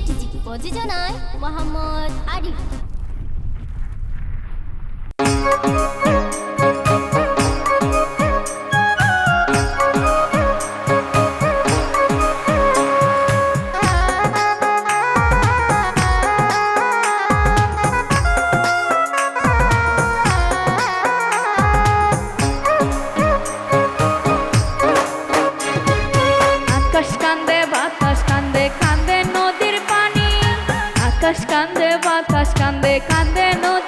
ATG Mohammad Arif. বাতাস কান্দে বাতাস কান্দে কান্দে নদী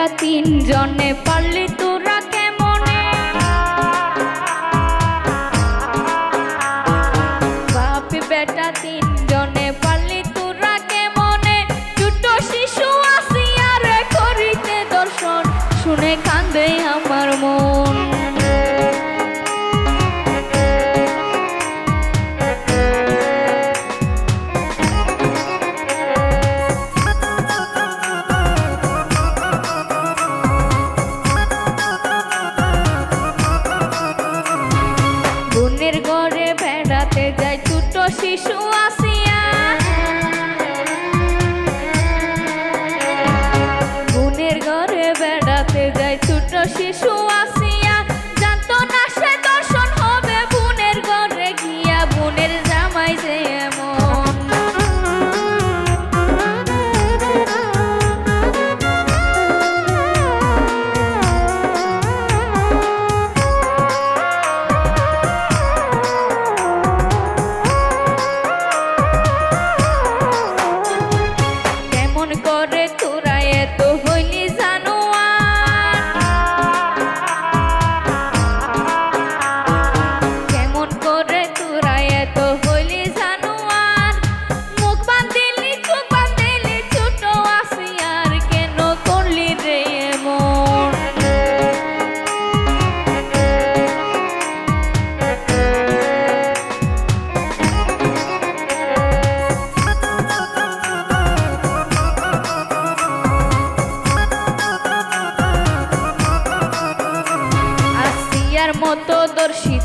আমরা তিনজনে পারলে bicho a. she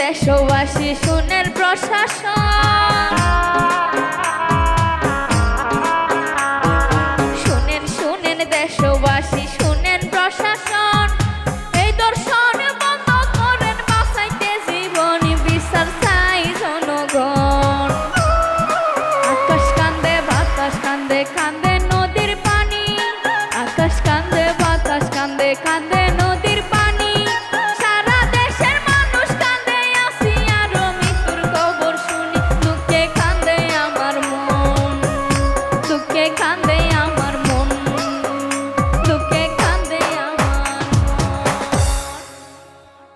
দেশবাসী সুনের প্রশাসন।